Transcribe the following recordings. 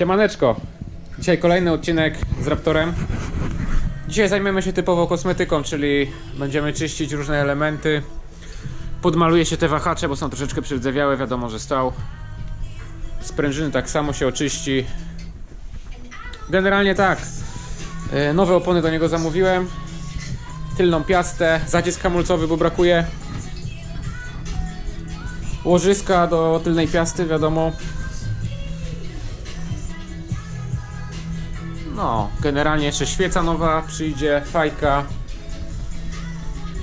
Siemaneczko. Dzisiaj kolejny odcinek z Raptorem. Dzisiaj zajmiemy się typowo kosmetyką, czyli będziemy czyścić różne elementy. Podmaluje się te wahacze, bo są troszeczkę przydzewiałe, wiadomo, że stał. Sprężyny tak samo się oczyści. Generalnie tak. E, Nowe opony do niego zamówiłem. Tylną piastę, zacisk hamulcowy, bo brakuje. Łożyska do tylnej piasty, wiadomo. No, generalnie jeszcze świeca nowa przyjdzie, fajka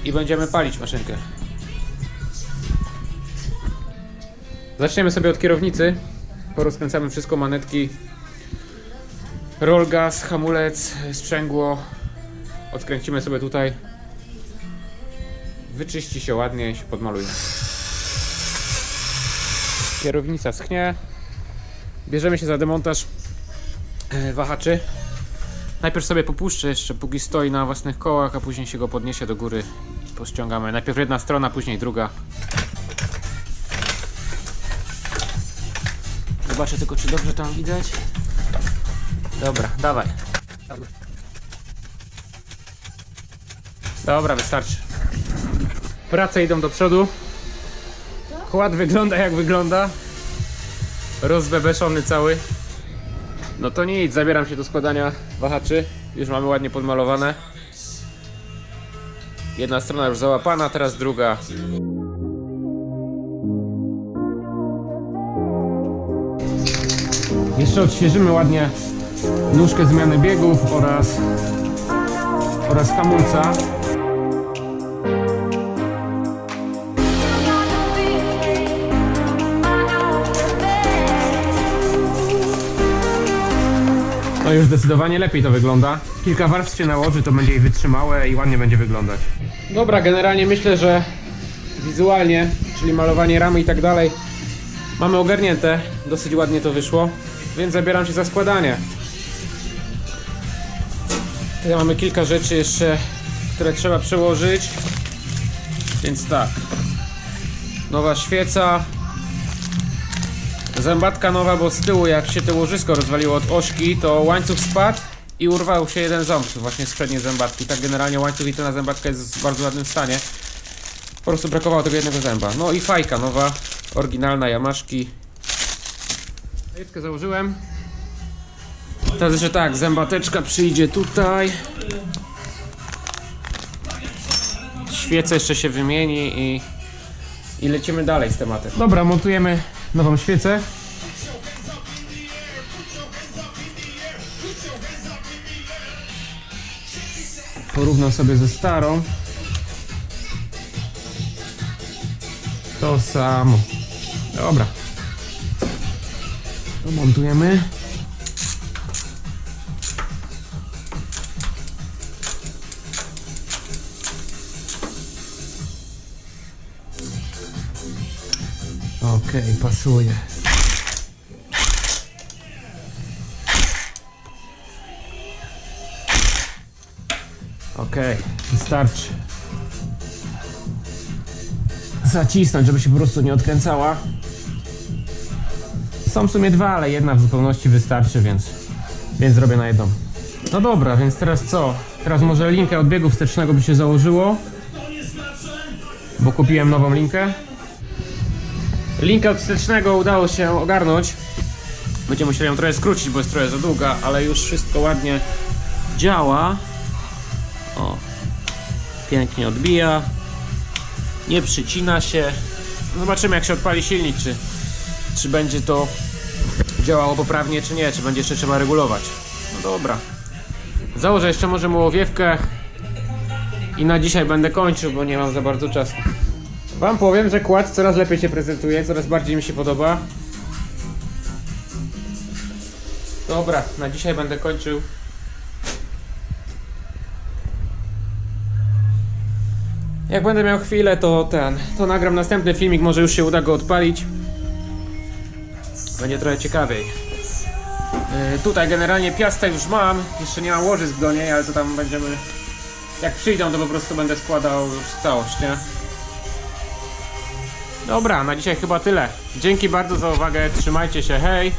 i będziemy palić maszynkę. Zaczniemy sobie od kierownicy. Porozkręcamy wszystko, manetki, roll gas, hamulec, sprzęgło. Odkręcimy sobie tutaj. Wyczyści się ładnie i się podmaluje. Kierownica schnie. Bierzemy się za demontaż e, wahaczy. Najpierw sobie popuszczę jeszcze, póki stoi na własnych kołach, a później się go podniesie do góry i pościągamy. Najpierw jedna strona, później druga. Zobaczę tylko, czy dobrze tam widać. Dobra, dawaj. Dobra, wystarczy. Prace idą do przodu. Kład wygląda jak wygląda. Rozbebeszony cały. No to nic, zabieram się do składania wahaczy. Już mamy ładnie podmalowane. Jedna strona już załapana, teraz druga. Jeszcze odświeżymy ładnie nóżkę zmiany biegów oraz oraz hamulca. No już zdecydowanie lepiej to wygląda. Kilka warstw się nałoży, to będzie jej wytrzymałe i ładnie będzie wyglądać. Dobra, generalnie myślę, że wizualnie, czyli malowanie ramy i tak dalej, mamy ogarnięte. Dosyć ładnie to wyszło, więc zabieram się za składanie. Tutaj mamy kilka rzeczy jeszcze, które trzeba przełożyć. Więc tak. Nowa świeca. Zębatka nowa, bo z tyłu jak się to łożysko rozwaliło od ośki, to łańcuch spadł i urwał się jeden ząb właśnie z przedniej zębatki. Tak generalnie łańcuch i tylna zębatka jest w bardzo ładnym stanie. Po prostu brakowało tego jednego zęba. No i fajka nowa, oryginalna Yamaszki. Jedkę założyłem. Teraz jeszcze tak, zębateczka przyjdzie tutaj. Świece jeszcze się wymieni i, i lecimy dalej z tematem. Dobra, montujemy nową świecę. Porównam sobie ze starą. To samo. Dobra. To montujemy. Okej, pasuje. Okej, wystarczy. Zacisnąć, żeby się po prostu nie odkręcała. Są w sumie dwa, ale jedna w zupełności wystarczy, więc, więc zrobię na jedną. No dobra, więc teraz co? Teraz może linkę od biegu wstecznego by się założyło. Bo kupiłem nową linkę. Linkę od wstecznego udało się ogarnąć. Będziemy musieli ją trochę skrócić, bo jest trochę za długa, ale już wszystko ładnie działa. O, pięknie odbija. Nie przycina się. Zobaczymy jak się odpali silnik, czy, czy będzie to działało poprawnie, czy nie, czy będzie jeszcze trzeba regulować. No dobra. Założę jeszcze może mu owiewkę i na dzisiaj będę kończył, bo nie mam za bardzo czasu. Wam powiem, że kład coraz lepiej się prezentuje, coraz bardziej mi się podoba. Dobra, na dzisiaj będę kończył. Jak będę miał chwilę, to ten, to nagram następny filmik, może już się uda go odpalić. Będzie trochę ciekawiej. Yy, tutaj generalnie piastę już mam, jeszcze nie mam łożysk do niej, ale to tam będziemy... Jak przyjdą, to po prostu będę składał już całość, nie? Dobra, na dzisiaj chyba tyle. Dzięki bardzo za uwagę, trzymajcie się, hej!